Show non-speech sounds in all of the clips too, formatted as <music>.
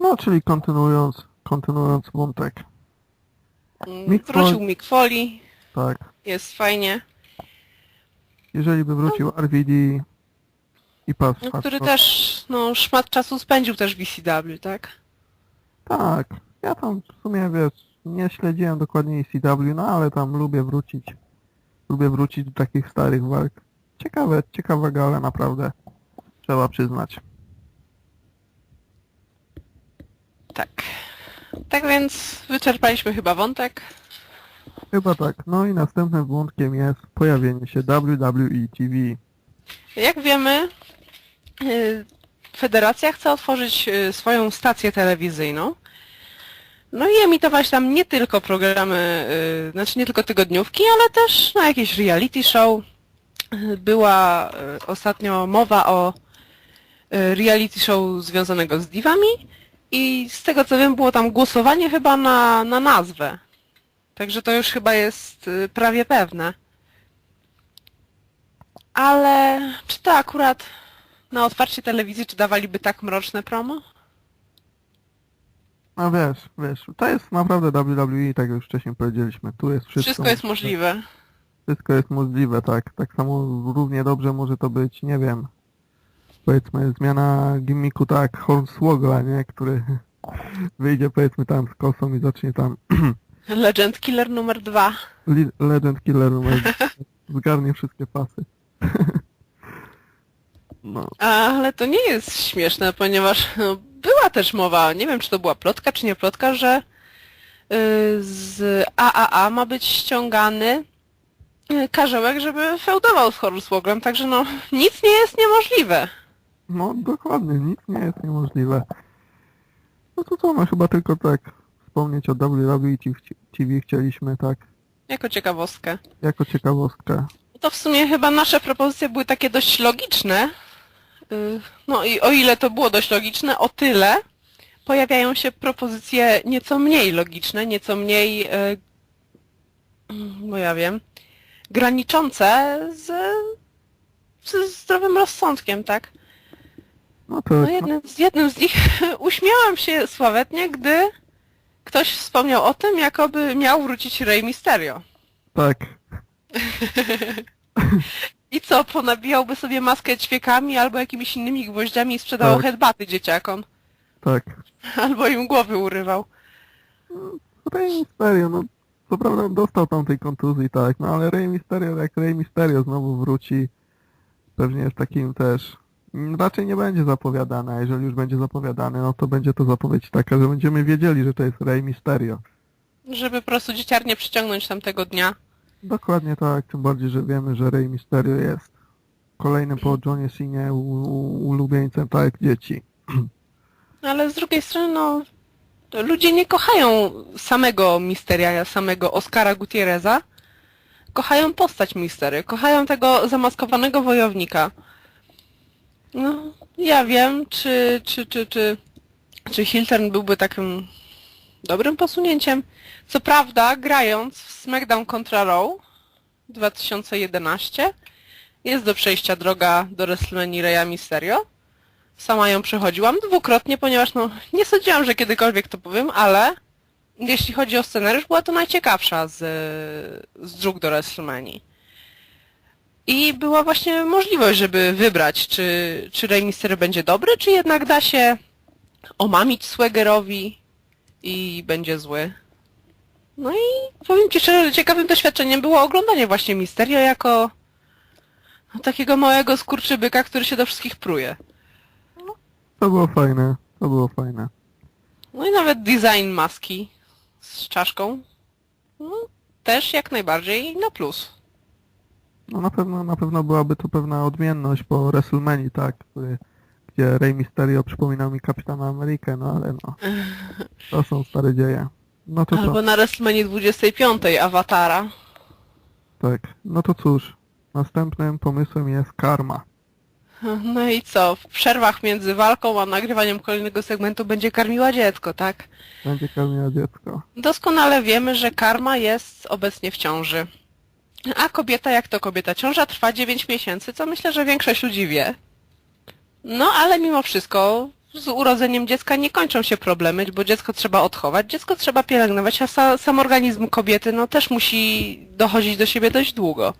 No, czyli kontynuując, kontynuując wątek. Mm, Mick Wrócił Foley. Mick Foley, Tak. jest fajnie. Jeżeli by wrócił RVD i pas No, który też, no, szmat czasu spędził też w ECW, tak? Tak. Ja tam w sumie, wiesz, nie śledziłem dokładnie ECW, no ale tam lubię wrócić. Lubię wrócić do takich starych walk. Ciekawe, ciekawa gala naprawdę. Trzeba przyznać. Tak. Tak więc wyczerpaliśmy chyba wątek. Chyba tak. No i następnym wątkiem jest pojawienie się WWE TV. Jak wiemy, y, Federacja chce otworzyć y, swoją stację telewizyjną. No i emitować tam nie tylko programy, y, znaczy nie tylko tygodniówki, ale też no, jakieś reality show. Była ostatnio mowa o reality show związanego z diwami i z tego co wiem było tam głosowanie chyba na, na nazwę. Także to już chyba jest y, prawie pewne. Ale czy to akurat na otwarcie telewizji, czy dawaliby tak mroczne promo? No wiesz, wiesz, to jest naprawdę WWE, tak jak już wcześniej powiedzieliśmy. Tu jest wszystko. Wszystko jest możliwe. Wszystko jest możliwe, tak. Tak samo równie dobrze może to być, nie wiem, powiedzmy zmiana gimmicku, tak, Hornswogla, nie, który <laughs> wyjdzie powiedzmy tam z kosą i zacznie tam <clears throat> Legend Killer numer dwa. Le- Legend Killer numer zgarnie wszystkie pasy. <laughs> no, Ale to nie jest śmieszne, ponieważ no, była też mowa, nie wiem czy to była plotka czy nie plotka, że y, z AAA ma być ściągany y, karzełek, żeby feudował z Hornswoglem, także no nic nie jest niemożliwe. No dokładnie, nic nie jest niemożliwe. No to co, no chyba tylko tak wspomnieć o WWE TV chcieliśmy, tak, Jako ciekawostkę. jako ciekawostkę. To w sumie chyba nasze propozycje były takie dość logiczne. Y, No i o ile to było dość logiczne, o tyle pojawiają się propozycje nieco mniej logiczne, nieco mniej, no ja wiem, graniczące z, z zdrowym rozsądkiem, tak? No to No jest, jednym, z jednym z nich <laughs> uśmiałam się sławetnie, gdy ktoś wspomniał o tym, jakoby miał wrócić Rey Mysterio. tak, <laughs> I co, ponabijałby sobie maskę ćwiekami albo jakimiś innymi gwoździami i sprzedawał Tak. headbaty dzieciakom. tak. <laughs> Albo im głowy urywał. Rey Mysterio, no co prawda dostał tam tej kontuzji, tak, no ale Rey Mysterio, jak Rey Mysterio znowu wróci, pewnie jest takim też, raczej nie będzie zapowiadane, a jeżeli już będzie zapowiadane, no to będzie to zapowiedź taka, że będziemy wiedzieli, że to jest Rey Mysterio. Żeby po prostu dzieciarnie przyciągnąć tamtego dnia. Dokładnie tak, tym bardziej, że wiemy, że Rey Mysterio jest kolejnym po Johnie u- ulubieńcem, tak jak dzieci. <clears throat> Ale z drugiej strony, no, ludzie nie kochają samego Misteria, samego Oscara Gutierreza. Kochają postać Mistery, kochają tego zamaskowanego wojownika. No, ja wiem, czy, czy, czy, czy, czy byłby takim dobrym posunięciem. Co prawda, grając w SmackDown kontra Raw 2011, jest do przejścia droga do WrestleMania Raya Mysterio. Sama ją przechodziłam dwukrotnie, ponieważ no, nie sądziłam, że kiedykolwiek to powiem, ale jeśli chodzi o scenariusz, była to najciekawsza z, z dróg do WrestleMania. I była właśnie możliwość, żeby wybrać, czy, czy Rey Mysterio będzie dobry, czy jednak da się omamić Swaggerowi i będzie zły. No i powiem Ci szczerze, ciekawym doświadczeniem było oglądanie właśnie Mysterio jako no, takiego małego skurczybyka, który się do wszystkich pruje. To było fajne, to było fajne. No i nawet design maski z czaszką. No, też jak najbardziej na plus. No na pewno, na pewno byłaby to pewna odmienność po WrestleMania, tak, który, gdzie Rey Mysterio przypominał mi Kapitana Amerykę, no ale no, to są stare dzieje. No to co, Albo na WrestleMania 25 Awatara. tak, no to cóż, następnym pomysłem jest karma. No i co? W przerwach między walką a nagrywaniem kolejnego segmentu będzie karmiła dziecko, tak? Będzie karmiła dziecko. Doskonale wiemy, że karma jest obecnie w ciąży. A kobieta, jak to kobieta? Ciąża trwa 9 miesięcy, co myślę, że większość ludzi wie. No ale mimo wszystko z urodzeniem dziecka nie kończą się problemy, bo dziecko trzeba odchować, dziecko trzeba pielęgnować, a sa, sam organizm kobiety no też musi dochodzić do siebie dość długo.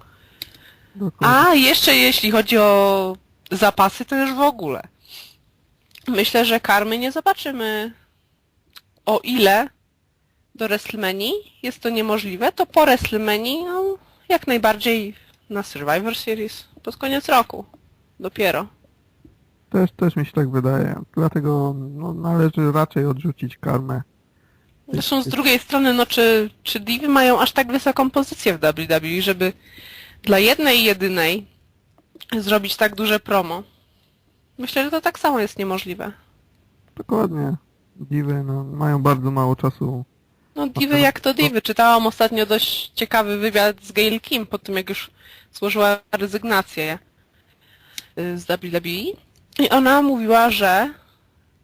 A jeszcze jeśli chodzi o zapasy, to już w ogóle. Myślę, że karmy nie zobaczymy. O ile do WrestleMania jest to niemożliwe, to po WrestleMania no, jak najbardziej na Survivor Series pod koniec roku. Dopiero. Też, też mi się tak wydaje. Dlatego no, należy raczej odrzucić karmę. Zresztą z drugiej strony, no czy, czy divy mają aż tak wysoką pozycję w WWE, żeby dla jednej jedynej zrobić tak duże promo? Myślę, że to tak samo jest niemożliwe. Dokładnie. Diwy no, mają bardzo mało czasu. No divy jak to divy. Czytałam ostatnio dość ciekawy wywiad z Gail Kim po tym, jak już złożyła rezygnację y, z WWE. I ona mówiła, że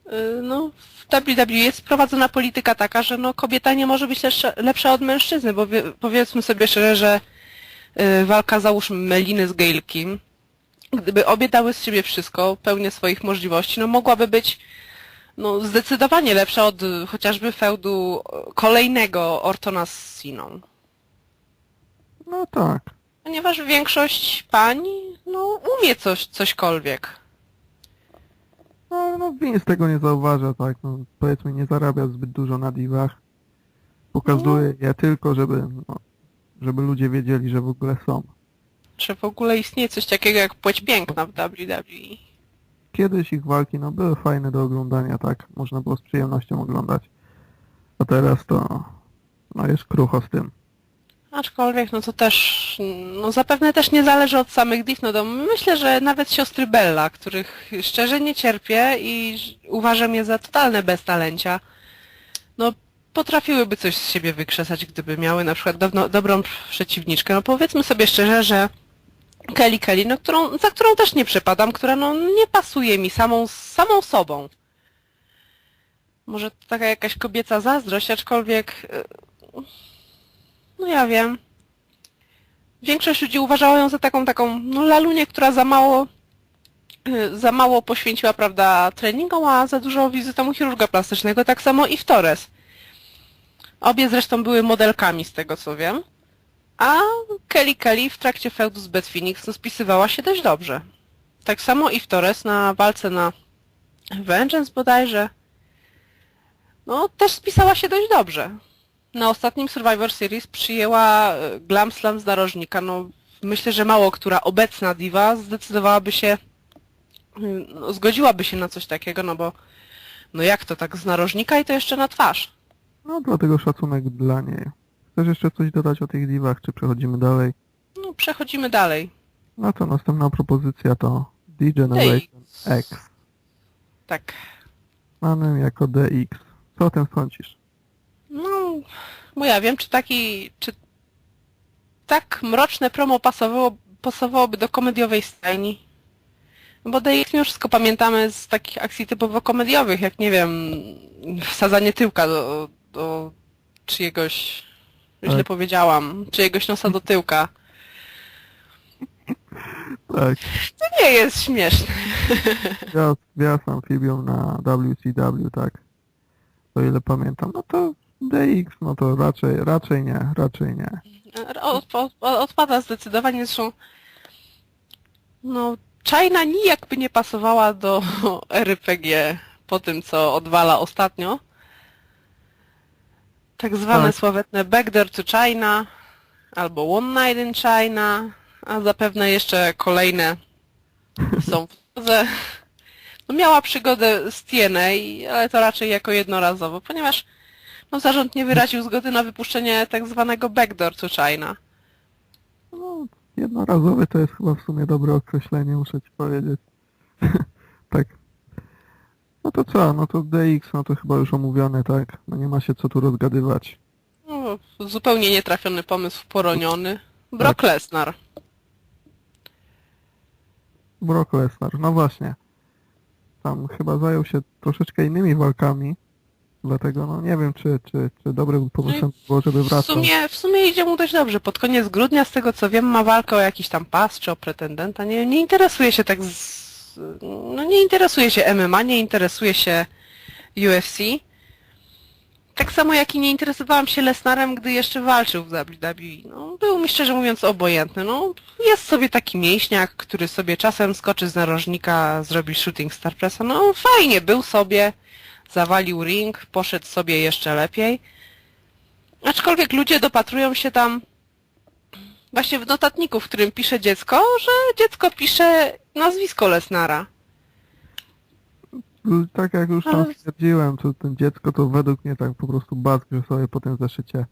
y, no, w WWE jest wprowadzona polityka taka, że no, kobieta nie może być lepsza, lepsza od mężczyzny, bo wie, powiedzmy sobie szczerze, że y, walka załóżmy Meliny z Gail Kim, gdyby obie dały z siebie wszystko, pełnię swoich możliwości, no mogłaby być no, zdecydowanie lepsza od y, chociażby feudu y, kolejnego Ortona z Siną. No tak. Ponieważ większość pań no, umie coś, cośkolwiek. No, no Vince tego nie zauważa, tak. No, powiedzmy nie zarabia zbyt dużo na divach. Pokazuje je tylko, żeby, no, żeby ludzie wiedzieli, że w ogóle są. Czy w ogóle istnieje coś takiego jak płeć piękna w WWE? Kiedyś ich walki no, były fajne do oglądania, tak. Można było z przyjemnością oglądać. A teraz to no, jest krucho z tym. Aczkolwiek, no to też, no zapewne też nie zależy od samych div, no myślę, że nawet siostry Bella, których szczerze nie cierpię i uważam je za totalne beztalencia, no potrafiłyby coś z siebie wykrzesać, gdyby miały na przykład dobrą przeciwniczkę. No powiedzmy sobie szczerze, że Kelly Kelly, no którą, za którą też nie przepadam, która no nie pasuje mi samą, samą sobą. Może to taka jakaś kobieca zazdrość, aczkolwiek y, no ja wiem. Większość ludzi uważała ją za taką, taką, no lalunię, która za mało, y, za mało poświęciła, prawda, treningom, a za dużo wizytom u chirurga plastycznego. Tak samo i w Torres. Obie zresztą były modelkami, z tego co wiem. A Kelly Kelly w trakcie feudu z Beth Phoenix no, spisywała się dość dobrze. Tak samo i w Torres na walce na Vengeance bodajże. No, też spisała się dość dobrze. Na ostatnim Survivor Series przyjęła e, Glam Slam z narożnika. No, myślę, że mało która obecna diva zdecydowałaby się, y, no, zgodziłaby się na coś takiego, no bo no jak to tak z narożnika i to jeszcze na twarz. No dlatego szacunek dla niej. Chcesz jeszcze coś dodać o tych divach, czy przechodzimy dalej? No, przechodzimy dalej. No to następna propozycja to D-Generation X. Tak. Znanym jako DX. Co o tym sądzisz? No, bo ja wiem, czy taki, czy tak mroczne promo pasowało, pasowałoby do komediowej stajni. No Bo DX mimo wszystko pamiętamy z takich akcji typowo komediowych, jak nie wiem, wsadzanie tyłka do, do czyjegoś, źle Tak. powiedziałam, czyjegoś nosa do tyłka. Tak, To nie jest śmieszne. <laughs> ja, z amfibią na WCW, tak. O ile pamiętam, no to DX, no to raczej, raczej nie, raczej nie. Od, od, odpada zdecydowanie, zresztą no, China nijak by nie pasowała do <laughs> RPG po tym, co odwala ostatnio. Tak zwane Tak. sławetne Backdoor to China albo One Night in China, a zapewne jeszcze kolejne <laughs> są w drodze. No, miała przygodę z TNA, ale to raczej jako jednorazowo, ponieważ no, zarząd nie wyraził zgody na wypuszczenie tak zwanego Backdoor to China. No, jednorazowy to jest chyba w sumie dobre określenie, muszę ci powiedzieć. <laughs> tak. No to co, no to DX, no to chyba już omówione, tak. No nie ma się co tu rozgadywać. No, zupełnie nietrafiony pomysł, poroniony. Brock Lesnar. Brock Lesnar, no właśnie. Tam chyba zajął się troszeczkę innymi walkami. Dlatego no nie wiem, czy, czy, czy dobrym pomysłem było, żeby W wracał. sumie, w sumie idzie mu dość dobrze. Pod koniec grudnia, z tego co wiem, ma walkę o jakiś tam pas czy o pretendenta. Nie, nie interesuje się tak z, no nie interesuje się MMA, nie interesuje się UFC. Tak samo jak i nie interesowałam się Lesnarem, gdy jeszcze walczył w WWE. No, był mi szczerze mówiąc obojętny. No, jest sobie taki mięśniak, który sobie czasem skoczy z narożnika, zrobi shooting star pressa. No fajnie, był sobie, zawalił ring, poszedł sobie jeszcze lepiej. Aczkolwiek ludzie dopatrują się tam właśnie w notatniku, w którym pisze dziecko, że dziecko pisze nazwisko Lesnara. Tak jak już tam Ale- stwierdziłem, to ten dziecko to według mnie tak po prostu bazgrzy sobie po tym zeszycie.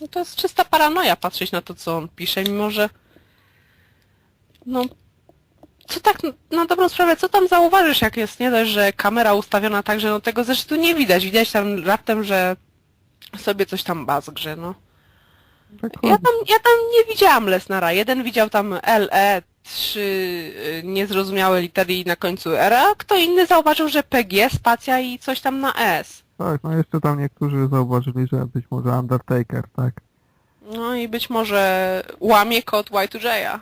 No to jest czysta paranoja patrzeć na to, co on pisze, mimo że no co tak na dobrą sprawę, co tam zauważysz, jak jest nie dość, że kamera ustawiona tak, że no tego zresztą nie widać. Widać tam raptem, że sobie coś tam bazgrze, no. Ja tam, ja tam nie widziałam Lesnara. Jeden widział tam LE, trzy y, niezrozumiałe litery i na końcu R, a kto inny zauważył, że PG, spacja i coś tam na S. Tak, no jeszcze tam niektórzy zauważyli, że być może Undertaker, tak. No i być może łamie kod Y2J'a.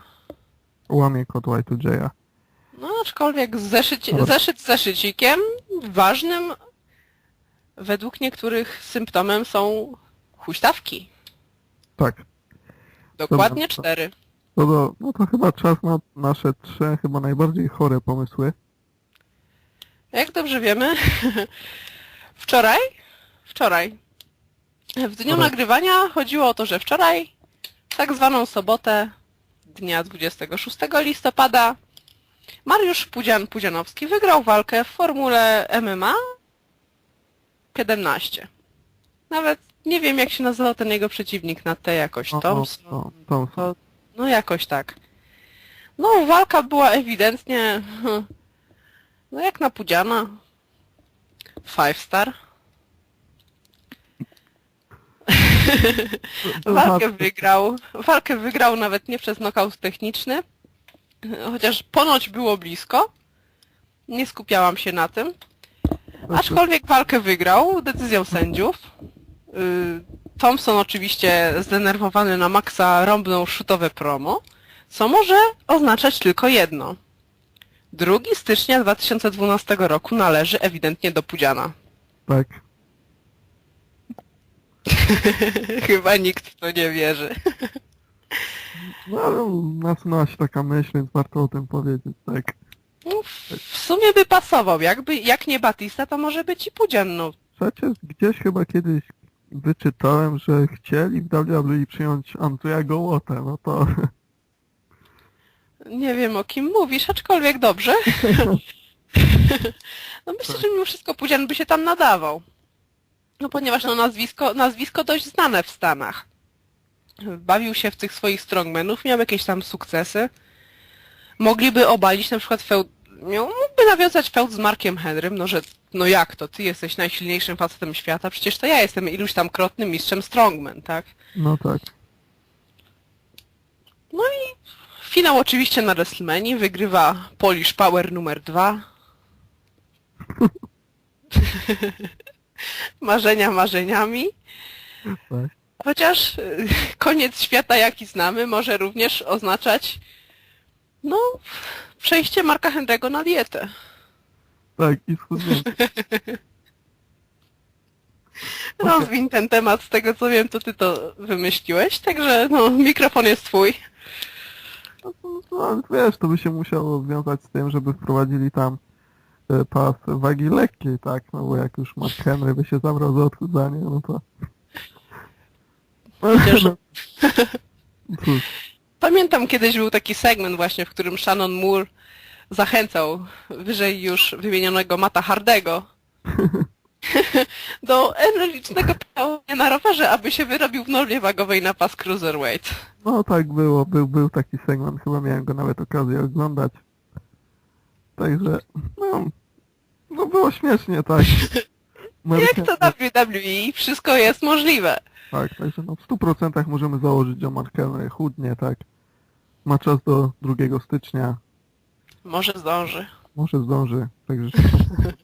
Łamie kod Y2J'a. No aczkolwiek zeszyć, Dobra. zeszyt z zeszycikiem ważnym według niektórych symptomem są huśtawki. Tak. Dokładnie Dobra. cztery. No to, no to chyba czas na nasze trzy chyba najbardziej chore pomysły. Jak dobrze wiemy, <laughs> wczoraj, wczoraj, w dniu Wczoraj. nagrywania chodziło o to, że wczoraj, tak zwaną sobotę dnia 26 listopada, Mariusz Pudzian-Pudzianowski wygrał walkę w formule MMA 17. Nawet nie wiem, jak się nazywał ten jego przeciwnik na T jakoś, O, Thompson. o, Thompson. To, no jakoś tak. No walka była ewidentnie hm, no jak na Pudziana. Five star. <laughs> Walkę wygrał. Walkę wygrał nawet nie przez knockout techniczny. Chociaż ponoć było blisko. Nie skupiałam się na tym. Aczkolwiek walkę wygrał decyzją sędziów. Y, Thompson oczywiście zdenerwowany na maksa rąbnął szutowe promo, co może oznaczać tylko jedno. 2 stycznia 2012 roku należy ewidentnie do Pudziana. Tak. <laughs> Chyba nikt w to nie wierzy. <laughs> No ale nasunęła się taka myśl, więc warto o tym powiedzieć, tak. No, w sumie by pasował. Jakby, jak nie Batista, to może być i Pudzian. No, Przecież gdzieś chyba kiedyś wyczytałem, że chcieli w WWE przyjąć Andrzeja Gołotę, no to <laughs> nie wiem o kim mówisz, aczkolwiek dobrze. <laughs> No myślę, że mimo wszystko Pudzian by się tam nadawał. No ponieważ no nazwisko, nazwisko dość znane w Stanach. Bawił się w tych swoich strongmenów, miał jakieś tam sukcesy. Mogliby obalić na przykład feud... Mógłby nawiązać feud z Markiem Henrym, no że no jak to, ty jesteś najsilniejszym facetem świata, przecież to ja jestem iluś tam krotnym mistrzem strongman, tak? no tak. No i finał oczywiście na WrestleMania wygrywa Polish Power numer dwa. <laughs> Marzenia marzeniami. tak. Chociaż y, koniec świata jaki znamy może również oznaczać no przejście Marka Henry'ego na dietę. Tak, i schudnięcie. <laughs> Rozwiń ten temat, z tego co wiem, to ty to wymyśliłeś, także no mikrofon jest twój. No, wiesz, to by się musiało wiązać z tym, żeby wprowadzili tam e, pas wagi lekkiej, tak? No bo jak już Mark Henry by się zabrał za odchudzanie, no to... <laughs> Chociaż- No, <laughs> cóż, Pamiętam kiedyś był taki segment właśnie, w którym Shannon Moore zachęcał wyżej już wymienionego Mata Hardego <laughs> do energicznego pływania na rowerze, aby się wyrobił w normie wagowej na pas Cruiserweight. no tak było, był, był taki segment, chyba miałem go nawet okazję oglądać. Także, no, no było śmiesznie, tak. <laughs> Jak to WWE, wszystko jest możliwe. Tak, także no w 100% możemy założyć, że Mark Henry chudnie, tak. Ma czas do 2 stycznia, Może zdąży. może zdąży, także <laughs>